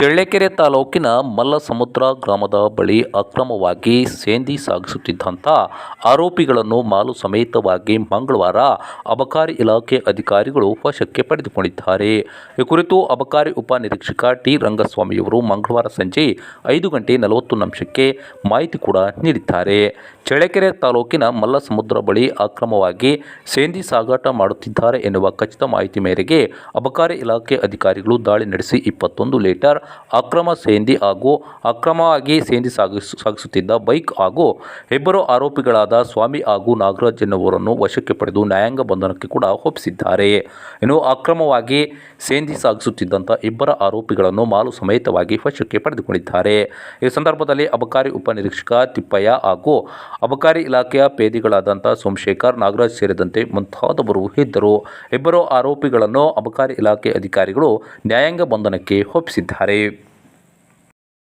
ಚಳ್ಳಕೆರೆ ತಾಲೂಕಿನ ಮಲ್ಲಸಮುದ್ರ ಗ್ರಾಮದ ಬಳಿ ಅಕ್ರಮವಾಗಿ ಸೇಂದಿ ಸಾಗಿಸುತ್ತಿದ್ದಂಥ ಆರೋಪಿಗಳನ್ನು ಮಾಲು ಸಮೇತವಾಗಿ ಮಂಗಳವಾರ ಅಬಕಾರಿ ಇಲಾಖೆ ಅಧಿಕಾರಿಗಳು ವಶಕ್ಕೆ ಪಡೆದುಕೊಂಡಿದ್ದಾರೆ. ಈ ಕುರಿತು ಅಬಕಾರಿ ಉಪನಿರೀಕ್ಷಕ ಟಿ ರಂಗಸ್ವಾಮಿಯವರು ಮಂಗಳವಾರ ಸಂಜೆ ಐದು ಗಂಟೆ ನಲವತ್ತು ನಿಮಿಷಕ್ಕೆ ಮಾಹಿತಿ ಕೂಡ ನೀಡಿದ್ದಾರೆ. ಚಳ್ಳಕೆರೆ ತಾಲೂಕಿನ ಮಲ್ಲಸಮುದ್ರ ಬಳಿ ಅಕ್ರಮವಾಗಿ ಸೇಂದಿ ಸಾಗಾಟ ಮಾಡುತ್ತಿದ್ದಾರೆ ಎನ್ನುವ ಖಚಿತ ಮಾಹಿತಿ ಮೇರೆಗೆ ಅಬಕಾರಿ ಇಲಾಖೆ ಅಧಿಕಾರಿಗಳು ದಾಳಿ ನಡೆಸಿ ಇಪ್ಪತ್ತೊಂದು ಲೀಟರ್ ಅಕ್ರಮ ಸೇಂದಿ ಹಾಗೂ ಅಕ್ರಮವಾಗಿ ಸೇಂದಿ ಸಾಗಿಸು, ಸಾಗಿಸುತ್ತಿದ್ದ ಬೈಕ್ ಹಾಗೂ ಇಬ್ಬರು ಆರೋಪಿಗಳಾದ ಸ್ವಾಮಿ ಹಾಗೂ ನಾಗರಾಜ್ ಎನ್ನುವರನ್ನು ವಶಕ್ಕೆ ಪಡೆದು ನ್ಯಾಯಾಂಗ ಬಂಧನಕ್ಕೆ ಕೂಡ ಒಪ್ಪಿಸಿದ್ದಾರೆ. ಇನ್ನು ಅಕ್ರಮವಾಗಿ ಸೇಂದಿ ಸಾಗಿಸುತ್ತಿದ್ದಂಥ ಇಬ್ಬರ ಆರೋಪಿಗಳನ್ನು ಮಾಲು ಸಮೇತವಾಗಿ ವಶಕ್ಕೆ ಪಡೆದುಕೊಂಡಿದ್ದಾರೆ. ಈ ಸಂದರ್ಭದಲ್ಲಿ ಅಬಕಾರಿ ಉಪನಿರೀಕ್ಷಕ ತಿಪ್ಪಯ್ಯ ಹಾಗೂ ಅಬಕಾರಿ ಇಲಾಖೆಯ ಪೇದಿಗಳಾದಂಥ ಸೋಮಶೇಖರ್, ನಾಗರಾಜ್ ಸೇರಿದಂತೆ ಮುಂತಾದವರು ಇದ್ದರು. ಇಬ್ಬರು ಆರೋಪಿಗಳನ್ನು ಅಬಕಾರಿ ಇಲಾಖೆ ಅಧಿಕಾರಿಗಳು ನ್ಯಾಯಾಂಗ ಬಂಧನಕ್ಕೆ ಒಪ್ಪಿಸಿದ್ದಾರೆ. aí